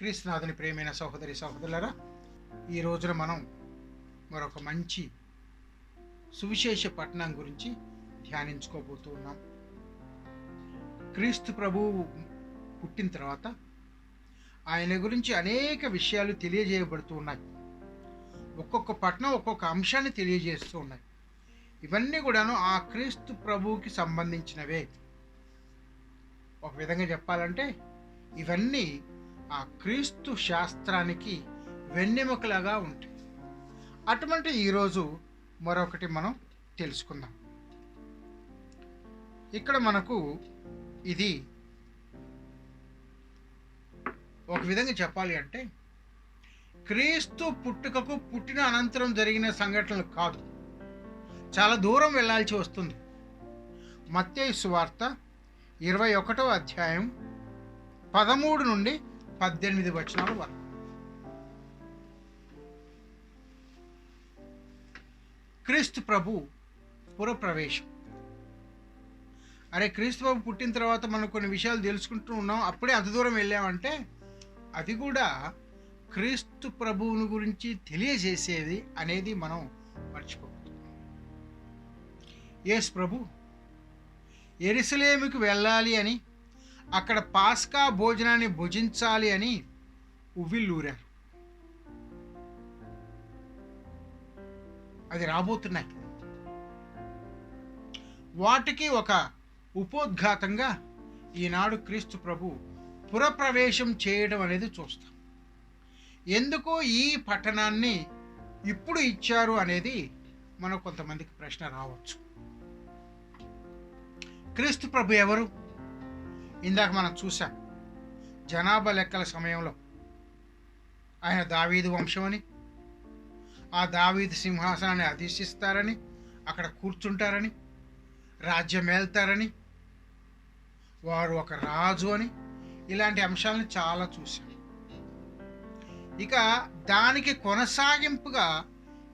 క్రీస్తునాథుని ప్రేమైన సహోదరి సహోదరులరా ఈ రోజున మనం మరొక మంచి సువిశేష పట్టణం గురించి ధ్యానించుకోబోతూ ఉన్నాం. క్రీస్తు ప్రభువు పుట్టిన తర్వాత ఆయన గురించి అనేక విషయాలు తెలియజేయబడుతూ ఉన్నాయి. ఒక్కొక్క పట్టణం ఒక్కొక్క అంశాన్ని తెలియజేస్తూ ఉన్నాయి. ఇవన్నీ కూడాను ఆ క్రీస్తు ప్రభువుకి సంబంధించినవే. ఒక విధంగా చెప్పాలంటే ఇవన్నీ ఆ క్రీస్తు శాస్త్రానికి వెన్నెముకలాగా ఉంటుంది అటువంటి ఈరోజు మరొకటి మనం తెలుసుకుందాం. ఇక్కడ మనకు ఇది ఒక విధంగా చెప్పాలి అంటే క్రీస్తు పుట్టుకకు పుట్టిన అనంతరం జరిగిన సంఘటనలు కాదు. చాలా దూరం వెళ్ళాల్సి వస్తుంది. మత్తయి సువార్త ఇరవై ఒకటో అధ్యాయం పదమూడు నుండి పద్దెనిమిది వచనాల వరకు క్రీస్తు ప్రభు పురప్రవేశం. అరే క్రీస్తు ప్రభు పుట్టిన తర్వాత మనం కొన్ని విషయాలు తెలుసుకుంటూ ఉన్నాం. అప్పుడే అంత దూరం వెళ్ళామంటే అది కూడా క్రీస్తు ప్రభువుని గురించి తెలియజేసేది అనేది మనం మర్చిపోకూడదు. ఎస్ ప్రభు ఎరిసలేమికి వెళ్ళాలి అని అక్కడ పాస్కా భోజనాన్ని భుజించాలి అని ఉవ్విల్లూరారు అది రాబోతున్నాయి. వాటికి ఒక ఉపోద్ఘాతంగా ఈనాడు క్రీస్తు ప్రభు పురప్రవేశం చేయడం అనేది చూస్తాం. ఎందుకు ఈ పట్టణాన్ని ఇప్పుడు ఇచ్చారు అనేది మనకు కొంతమందికి ప్రశ్న రావచ్చు. క్రీస్తు ప్రభు ఎవరు? ఇందాక మనం చూసాం జనాభా లెక్కల సమయంలో. ఆయన దావీదు వంశమని ఆ దావీదు సింహాసనాన్ని అధిష్టిస్తారని అక్కడ కూర్చుంటారని రాజ్యం వారు ఒక రాజు అని ఇలాంటి అంశాలను చాలా చూశాం. ఇక దానికి కొనసాగింపుగా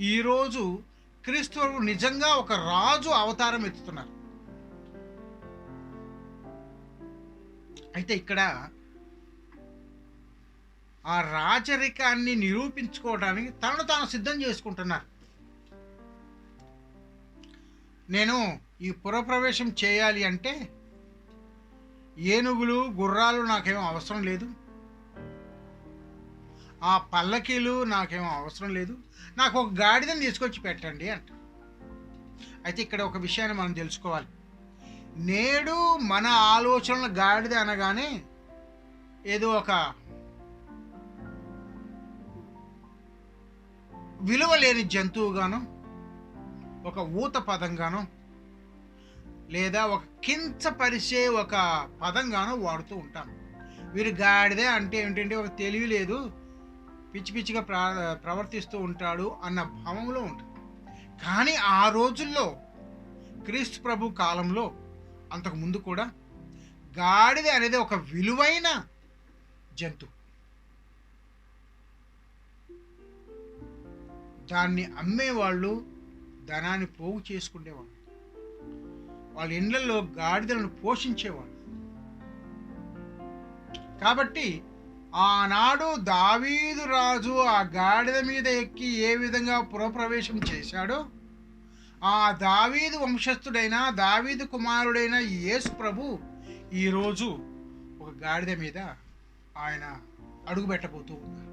ఈరోజు క్రీస్తు నిజంగా ఒక రాజు అవతారం ఎత్తుతున్నారు. అయితే ఇక్కడ ఆ రాజరికాన్ని నిరూపించుకోవడానికి తనను తాను సిద్ధం చేసుకుంటున్నారు. నేను ఈ పురప్రవేశం చేయాలి అంటే ఏనుగులు గుర్రాలు నాకేం అవసరం లేదు. ఆ పల్లకీలు నాకేం అవసరం లేదు. నాకు ఒక గాడిదని తీసుకొచ్చి పెట్టండి అంట. అయితే ఇక్కడ ఒక విషయాన్ని మనం తెలుసుకోవాలి. నేడు మన ఆలోచనలు గాడిద అనగానే ఏదో ఒక విలువ లేని జంతువుగాను ఒక ఊత పదంగాను లేదా ఒక కించపరిచే ఒక పదంగాను వాడుతూ ఉంటాం. వీరు గాడిదే అంటే ఏంటంటే ఒక తెలివి లేదు పిచ్చి పిచ్చిగా ప్ర ప్రవర్తిస్తూ ఉంటాడు అన్న భావంలో ఉంటుంది కానీ ఆ రోజుల్లో క్రీస్తు ప్రభు కాలంలో అంతకు ముందు కూడా గాడిద అనేది ఒక విలువైన జంతువు దాన్ని అమ్మేవాళ్ళు ధనాన్ని పోగు చేసుకునేవాళ్ళు. వాళ్ళ ఇండ్లలో గాడిదలను పోషించేవాళ్ళు. కాబట్టి ఆనాడు దావీదు రాజు ఆ గాడిద మీద ఎక్కి ఏ విధంగా పురప్రవేశం చేశాడో ఆ దావీదు వంశస్థుడైన దావీదు కుమారుడైన యేసు ప్రభు ఈరోజు ఒక గాడిద మీద ఆయన అడుగు పెట్టబోతూ ఉన్నారు.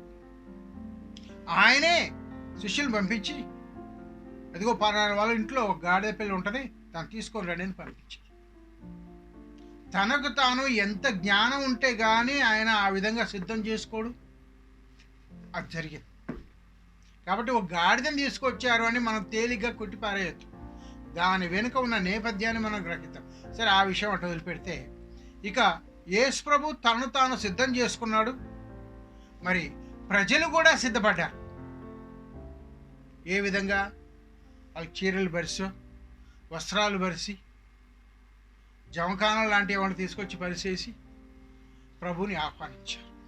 ఆయనే శిష్యులు పంపించి అదిగో పలానా వాళ్ళ ఇంట్లో ఒక గాడిద పిల్ల ఉంటుంది తను తీసుకొని రండి అని పంపించారు తనకు తాను ఎంత జ్ఞానం ఉంటే కానీ ఆయన ఆ విధంగా సిద్ధం చేసుకోడు. అది జరిగింది. కాబట్టి ఒక గాడిదని తీసుకొచ్చారు అని మనం తేలిగ్గా కొట్టిపారేయచ్చు. దాని వెనుక ఉన్న నేపథ్యాన్ని మనం గ్రహిద్దాం. సరే ఆ విషయం అటు వదిలిపెడితే ఇక యేసు ప్రభు తను తాను సిద్ధం చేసుకున్నాడు. మరి ప్రజలు కూడా సిద్ధపడ్డారు. ఏ విధంగా? వాళ్ళు చీరలు బరిసి వస్త్రాలు బరిసి జమకానం లాంటి వాళ్ళు తీసుకొచ్చి పరిచేసి ప్రభుని ఆహ్వానించారు.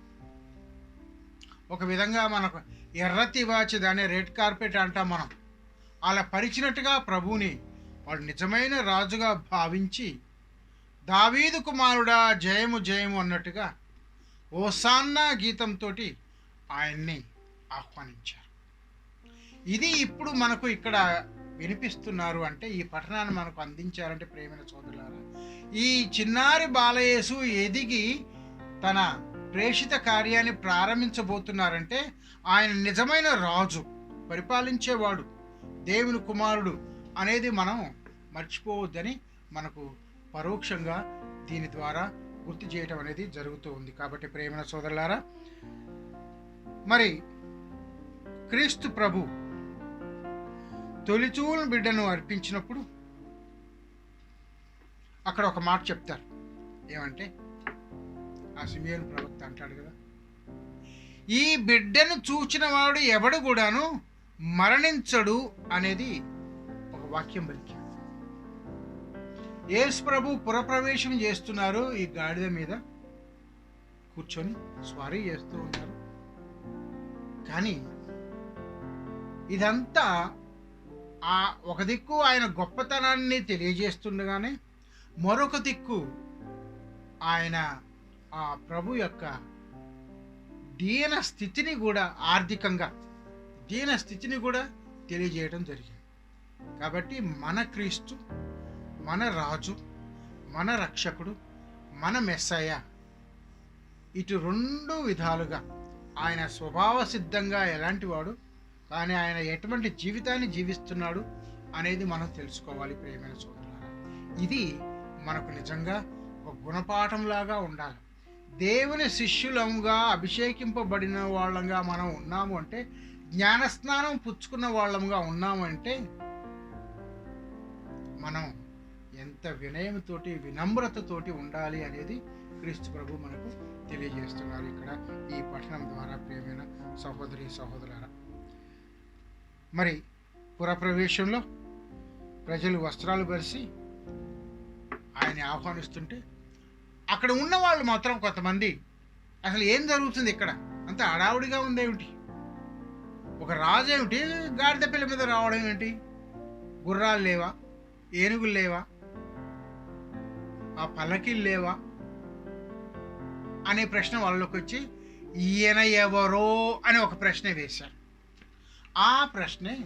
ఒక విధంగా మనకు ఎర్ర తివాచి దాన్ని రెడ్ కార్పెట్ అంటాం మనం. అలా పరిచినట్టుగా ప్రభువుని వాడు నిజమైన రాజుగా భావించి దావీదు కుమారుడా జయము జయము అన్నట్టుగా ఓసాన్నా గీతంతో ఆయన్ని ఆహ్వానించారు. ఇది ఇప్పుడు మనకు ఇక్కడ వినిపిస్తున్నారు అంటే ఈ పఠనాన్ని మనకు అందించారంటే ప్రేమైన సోదరులారా ఈ చిన్నారి బాలయేసు ఎదిగి తన ప్రేషిత కార్యాన్ని ప్రారంభించబోతున్నారంటే ఆయన నిజమైన రాజు పరిపాలించేవాడు దేవుని కుమారుడు అనేది మనం మర్చిపోవద్దని మనకు పరోక్షంగా దీని ద్వారా గుర్తు చేయటం అనేది జరుగుతూ ఉంది. కాబట్టి ప్రేమన సోదరులారా మరి క్రీస్తు ప్రభు తొలిచూలు బిడ్డను అర్పించినప్పుడు అక్కడ ఒక మాట చెప్తారు. ఏమంటే ఆ సిమియన్ ప్రవక్త అంటాడు కదా. ఈ బిడ్డను చూచిన వాడు ఎవడు కూడాను మరణించడు అనేది ఒక వాక్యం పలికి యేసు ప్రభు పురప్రవేశం చేస్తున్నారు ఈ గాడిద మీద. కూర్చొని స్వారీ చేస్తూ ఉన్నారు. కానీ ఇదంతా ఆ ఒక దిక్కు ఆయన గొప్పతనాన్ని తెలియజేస్తుండగానే మరొక దిక్కు ఆయన ఆ ప్రభు యొక్క దీన స్థితిని కూడా ఆర్థికంగా దీన స్థితిని కూడా తెలియజేయడం జరిగింది. కాబట్టి మన క్రీస్తు మన రాజు మన రక్షకుడు మన మెస్సయ్య ఇటు రెండు విధాలుగా ఆయన స్వభావ సిద్ధంగా ఎలాంటి వాడు కానీ ఆయన ఎటువంటి జీవితాన్ని జీవిస్తున్నాడు అనేది మనం తెలుసుకోవాలి ప్రేమైన సోదరులారా. ఇది మనకు నిజంగా ఒక గుణపాఠంలాగా ఉండాలి. దేవుని శిష్యులంగా అభిషేకింపబడిన వాళ్ళంగా మనం ఉన్నాము అంటే జ్ఞానస్నానం పుచ్చుకున్న వాళ్ళంగా ఉన్నామంటే మనం ఎంత వినయంతోటి వినమ్రతతోటి ఉండాలి అనేది క్రీస్తు ప్రభు మనకు తెలియజేస్తున్నారు ఇక్కడ ఈ పఠనం ద్వారా ప్రేమైన సహోదరి సహోదరారా మరి పురప్రవేశంలో ప్రజలు వస్త్రాలు పరిచి ఆయన ఆహ్వానిస్తుంటే అక్కడ ఉన్న వాళ్ళు మాత్రం కొంతమంది అసలు ఏం జరుగుతుంది ఇక్కడ? అంత హడావుడిగా ఉందేమిటి ఒక రాజు ఏమిటి? గాడిద పిల్ల మీద రావడం ఏంటి? గుర్రాలు లేవా? ఏనుగులు లేవా? ఆ పల్లకీలు లేవా? అనే ప్రశ్న వాళ్ళకి వచ్చి ఈయన ఎవరో అని ఒక ప్రశ్న వేశారు. ఆ ప్రశ్నే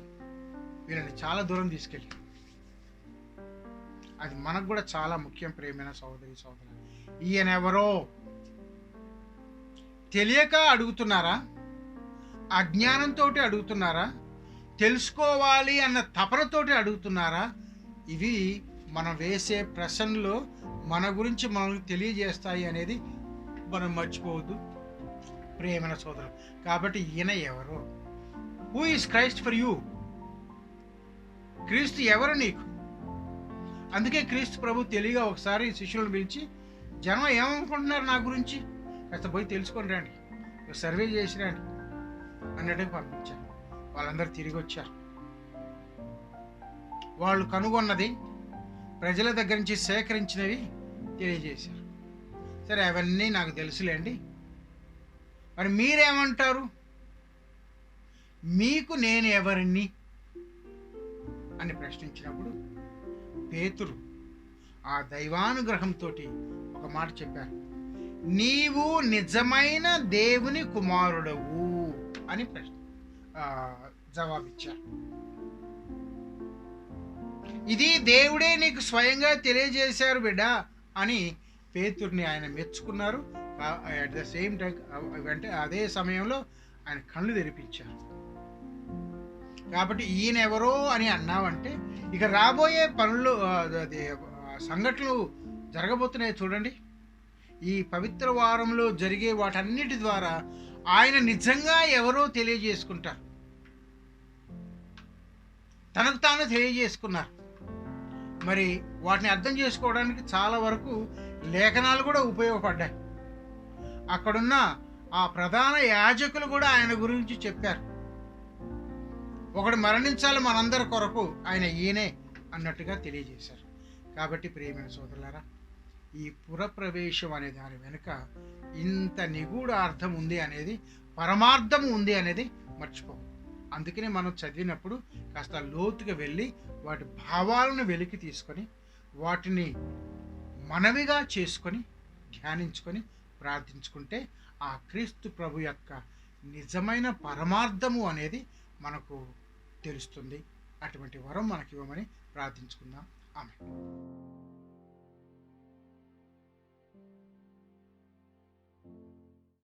వీళ్ళని చాలా దూరం తీసుకెళ్ళి అది మనకు కూడా చాలా ముఖ్యం ప్రేమైన సహోదరి సహోదరు ఈయన ఎవరో తెలియక అడుగుతున్నారా? అజ్ఞానంతో అడుగుతున్నారా? తెలుసుకోవాలి అన్న తపనతోటి అడుగుతున్నారా? ఇవి మనం వేసే ప్రశ్నలు మన గురించి మనకు తెలియజేస్తాయి అనేది మనం మర్చిపోవద్దు. ప్రేమైన సోదరు కాబట్టి ఈయన ఎవరు? Who is Christ for you క్రీస్తు ఎవరు నీకు? అందుకే క్రీస్తు ప్రభు తెలియగా ఒకసారి శిష్యులను పిలిచి జనం ఏమనుకుంటున్నారు నా గురించి? కాస్త పోయి తెలుసుకొని రండి. సర్వే చేసి రండి. అన్నట్టుగా పంపించారు. వాళ్ళందరూ తిరిగి వచ్చారు. వాళ్ళు కనుగొన్నది ప్రజల దగ్గర నుంచి సేకరించినవి తెలియజేశారు. సరే అవన్నీ నాకు తెలుసులేండి. మరి మీరేమంటారు? మీకు నేను ఎవరిని? అని ప్రశ్నించినప్పుడు పేతురు ఆ దైవానుగ్రహంతో ఒక మాట చెప్పారు. నీవు నిజమైన దేవుని కుమారుడవు అని ప్రశ్న జవాబిచ్చారు. ఇది దేవుడే నీకు స్వయంగా తెలియజేశారు బిడ్డ అని పేతుర్ని ఆయన మెచ్చుకున్నారు. అట్ ద సేమ్ టైం అంటే అదే సమయంలో ఆయన కళ్ళు తెరిపించారు. కాబట్టి ఈయన ఎవరో అని అన్నావంటే ఇక రాబోయే పనులు అది, సంఘటనలు జరగబోతున్నాయి చూడండి. ఈ పవిత్ర వారంలో జరిగే వాటన్నిటి ద్వారా ఆయన నిజంగా ఎవరో తెలియజేసుకుంటారు. తనకు తాను తెలియజేసుకున్నారు. మరి వాటిని అర్థం చేసుకోవడానికి చాలా వరకు లేఖనాలు కూడా ఉపయోగపడ్డాయి. అక్కడున్న ఆ ప్రధాన యాజకులు కూడా ఆయన గురించి చెప్పారు. ఒకడు మరణించాలి మనందరి కొరకు ఆయన ఈయనే అన్నట్టుగా తెలియజేశారు. కాబట్టి ప్రియమైన సోదరులారా ఈ పురప్రవేశం అనే దాని వెనుక ఇంత నిగూఢ అర్థం ఉంది అనేది పరమార్థం ఉంది అనేది మర్చిపోం అందుకనే మనం చదివినప్పుడు కాస్త లోతుగా వెళ్ళి వాటి భావాలను వెలికి తీసుకొని వాటిని మనవిగా చేసుకొని ధ్యానించుకొని ప్రార్థించుకుంటే ఆ క్రీస్తు ప్రభు యొక్క నిజమైన పరమార్థము అనేది మనకు తెలుస్తుంది. అటువంటి వరం మనకి ఇవ్వమని ప్రార్థించుకుందాం. ఆమె